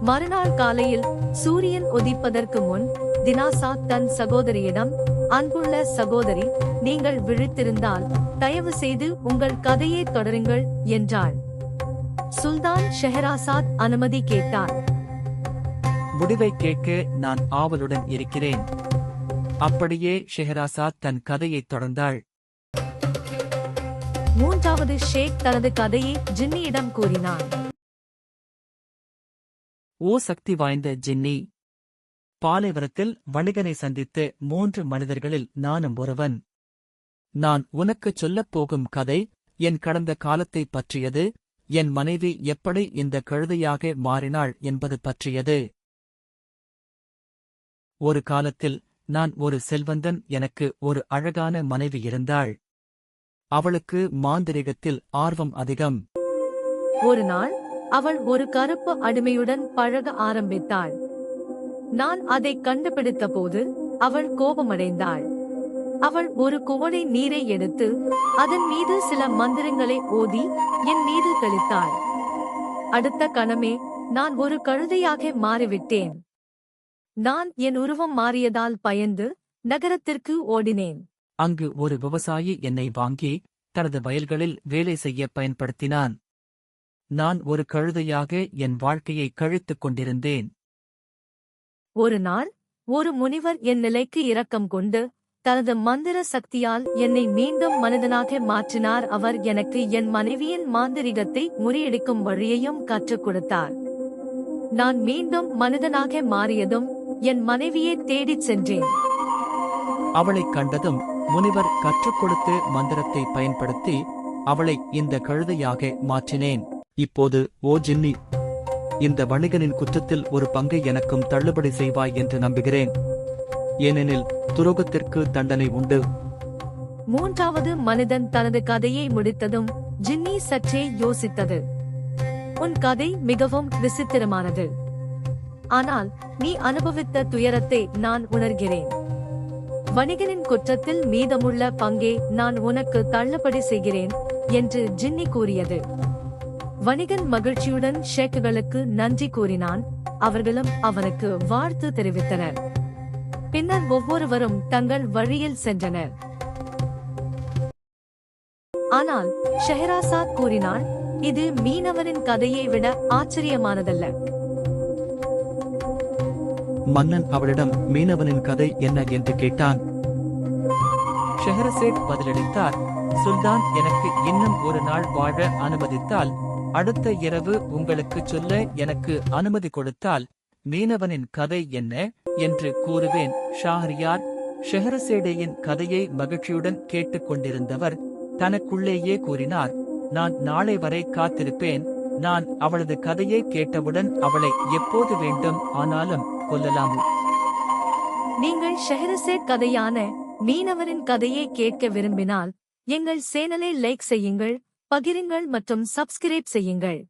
மறுநாள் காலையில் சூரியன் உதிப்பதற்கு முன் தினாசா தன் சகோதரியிடம் அன்புள்ள சகோதரி நீங்கள் விழித்திருந்தால் தயவு செய்து உங்கள் கதையை தொடருங்கள் என்றாள். சுல்தான் ஷெஹராசாத் அனுமதி கேட்டார். முடிவை கேட்க நான் ஆவலுடன் இருக்கிறேன். அப்படியே ஷெஹராசாத் தன் கதையைத் தொடர்ந்தாள். மூன்றாவது ஷேக் தனது கதையை ஜின்னியிடம் கூறினான். ஓ சக்தி வாய்ந்த ஜின்னி. பாலைவரத்தில் வணிகனை சந்தித்த மூன்று மனிதர்களில் நானும் ஒருவன். நான் உனக்குச் சொல்லப் போகும் கதை என் கடந்த காலத்தைப் பற்றியது என் மனைவி எப்படி இந்த கழுதையாக மாறினாள் என்பது பற்றியது. ஒரு காலத்தில் நான் ஒரு செல்வந்தன் எனக்கு ஒரு அழகான மனைவி இருந்தாள். அவளுக்கு மாந்திரிகத்தில் ஆர்வம் அதிகம். ஒரு நாள் அவள் ஒரு கருப்பு அடிமையுடன் பழக ஆரம்பித்தாள். நான் அதை கண்டுபிடித்த போது அவள் கோபமடைந்தாள். அவள் ஒரு குவளை நீரை எடுத்து அதன் மீது சில மந்திரங்களை ஓதி என் மீது தெளித்தாள். அடுத்த கணமே நான் ஒரு கழுதையாக மாறிவிட்டேன். நான் என் உருவம் மாறியதால் பயந்து நகரத்திற்கு ஓடினேன். அங்கு ஒரு விவசாயி என்னை வாங்கி தனது வயல்களில் வேலை செய்ய பயன்படுத்தினான். நான் ஒரு கழுதையாக என் வாழ்க்கையை கழித்துக் கொண்டிருந்தேன். ஒரு நாள் ஒரு முனிவர் என் நிலைக்கு இரக்கம் கொண்டு தனது மந்திர சக்தியால் என்னை மீண்டும் மனிதனாக மாற்றினார். அவர் எனக்கு என் மனைவியின் மாந்திரிகத்தை முறியடிக்கும் வழியையும் கற்றுக் கொடுத்தார். நான் மீண்டும் மனிதனாக மாறியதும் என் மனைவியை தேடிச் சென்றேன். அவளைக் கண்டதும் முனிவர் கற்றுக் கொடுத்த மந்திரத்தை பயன்படுத்தி அவளை இந்த கழுதையாக மாற்றினேன். இப்போது ஓ ஜின்னி இந்த வணிகனின் குற்றத்தில் ஒரு பங்கை எனக்கும் தள்ளுபடி செய்வாய் என்று நம்புகிறேன். ஏனெனில் துரோகத்திற்கு தண்டனை உண்டு. மூன்றாவது மனிதன் தனது கதையை முடித்ததும் ஜின்னி சற்றே யோசித்தது. உன் கதை மிகவும் விசித்திரமானது. ஆனால் நீ அனுபவித்த துயரத்தை நான் உணர்கிறேன். வணிகனின் குற்றத்தில் மீதமுள்ள பங்கே நான் உனக்கு தள்ளுபடி செய்கிறேன் என்று ஜின்னி கூறியது. வணிகன் மகிழ்ச்சியுடன் ஷேக்குகளுக்கு நன்றி கூறினான். அவர்களும் அவனுக்கு வாழ்த்து தெரிவித்தனர். பின்னர் ஒவ்வொருவரும் தங்கள் வழியில் சென்றனர். ஆனால் ஷெஹராசாத் கூறினாள் இது மீனவரின் கதையை விட ஆச்சரியமானதல்ல. மன்னன் அவளிடம் மீனவனின் கதை என்ன என்று கேட்டான். ஷெஹரசேட் பதிலளித்தார் சுல்தான் எனக்கு இன்னும் ஒரு நாள் வாழ அனுமதித்தால் அடுத்த இரவு உங்களுக்குச் சொல்ல எனக்கு அனுமதி கொடுத்தால் மீனவனின் கதை என்ன? என்று கூறுவேன். ஷாஹரியார் ஷெஹரசேடேயின் கதையை மகிழ்ச்சியுடன் கேட்டுக்கொண்டிருந்தவர் தனக்குள்ளேயே கூறினார் நான் நாளை வரை காத்திருப்பேன். நான் அவளது கதையை கேட்டவுடன் அவளை எப்போது வேண்டும் ஆனாலும் கொல்லலாம். நீங்கள் ஷெஹரசேட் கதையான மீனவரின் கதையை கேட்க விரும்பினால் எங்கள் சேனலை லைக் செய்யுங்கள். பகிருங்கள் மற்றும் சப்ஸ்கிரைப் செய்யுங்கள்.